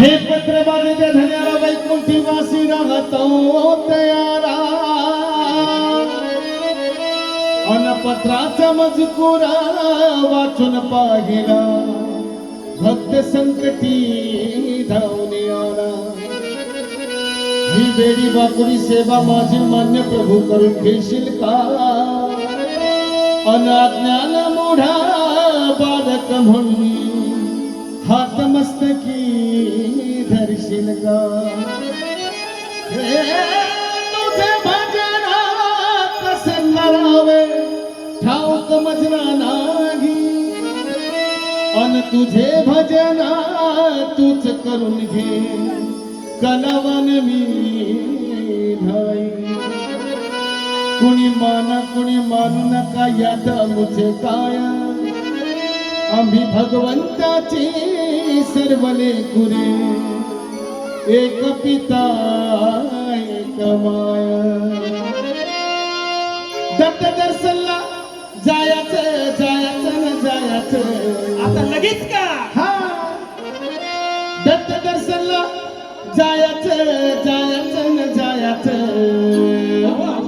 हे पत्र बाजूच्या धन्याला वैकुंठी वासी राहत तयारा. अन पत्राचा मजकुरा वाचून पाहिला. भक्त संकटी धावणे आला. ही बेडी बापुरी सेवा माझी मान्य प्रभू करून घेशील का? अनाज्ञान मोढा बालक म्हणून हातमस्तकी जाईल गुझे भजना प्रसन्न राहावे ठाऊक मजना नाही. अन तुझे भजना तूच करून घे. कलावन मी धाई कुणी माना कुणी मानू नका यात मुझे काय. आम्ही भगवंताची सर्वले कुरे एक पिता एक माया. दत्त दर्शनला जायाचं जायाचं न जायाचं. आता लगेच का? हा. दत्त दर्शनला जायाचं जायाचं न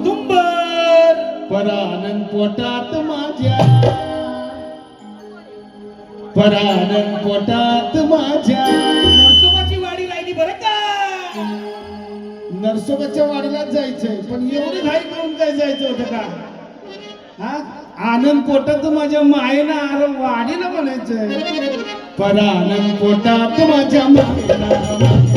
तुंबर परानंद पोटात माझ्या. परानंद पोटात माझ्या. नसोबाच्या वाडीलाच जायचंय. पण एवढी घाई करून काय जायचं होतं का? हा? आनंद पोटात माझ्या मायेनं अरे वाडीला म्हणायचंय. पण आनंद पोटात माझ्या मायेला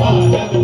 పాడదు